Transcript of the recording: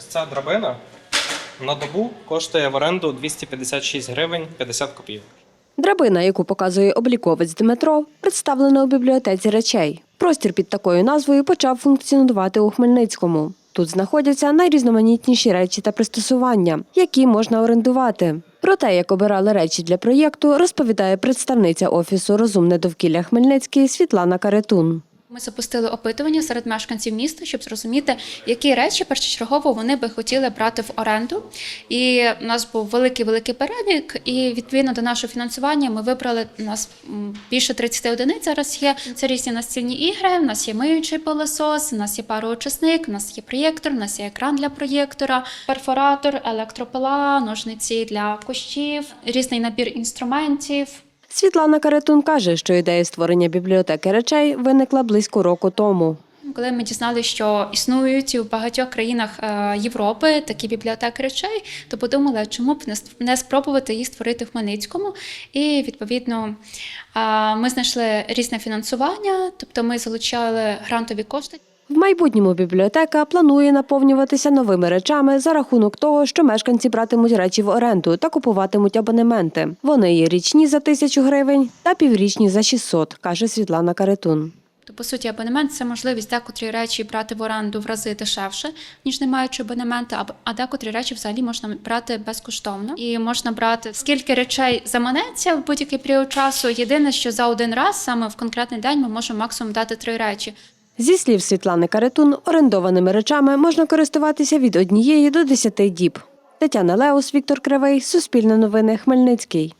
Ось ця драбина на добу коштує в оренду 256 гривень 50 копійок. Драбина, яку показує обліковець Дмитро, представлена у бібліотеці речей. Простір під такою назвою почав функціонувати у Хмельницькому. Тут знаходяться найрізноманітніші речі та пристосування, які можна орендувати. Про те, як обирали речі для проєкту, розповідає представниця офісу Розумне довкілля Хмельницький Світлана Каретун. Ми запустили опитування серед мешканців міста, щоб зрозуміти, які речі першочергово вони би хотіли брати в оренду. І у нас був великий великий перелік. І відповідно до нашого фінансування ми вибрали у нас більше 30 одиниць. Зараз є це різні настільні ігри. У нас є миючий пилосос, у нас є пароочисник, у нас є проєктор, у нас є екран для проєктора, перфоратор, електропила, ножниці для кущів, різний набір інструментів. Світлана Каретун каже, що ідея створення бібліотеки речей виникла близько року тому. Коли ми дізналися, що існують у багатьох країнах е, Європи такі бібліотеки речей, то подумали, чому б не спробувати їх створити в Хмельницькому. І відповідно е, ми знайшли різне фінансування, тобто ми залучали грантові кошти. В майбутньому бібліотека планує наповнюватися новими речами за рахунок того, що мешканці братимуть речі в оренду та купуватимуть абонементи. Вони є річні за тисячу гривень та піврічні за 600, каже Світлана Каретун. То, по суті, абонемент це можливість декотрі речі брати в оренду в рази дешевше, ніж не маючи абонемента, а- декотрі речі взагалі можна брати безкоштовно. І можна брати скільки речей заманеться в будь-який період часу. Єдине, що за один раз, саме в конкретний день, ми можемо максимум дати три речі. Зі слів Світлани Каретун, орендованими речами можна користуватися від однієї до десяти діб. Тетяна Леус, Віктор Кривий, Суспільне новини, Хмельницький.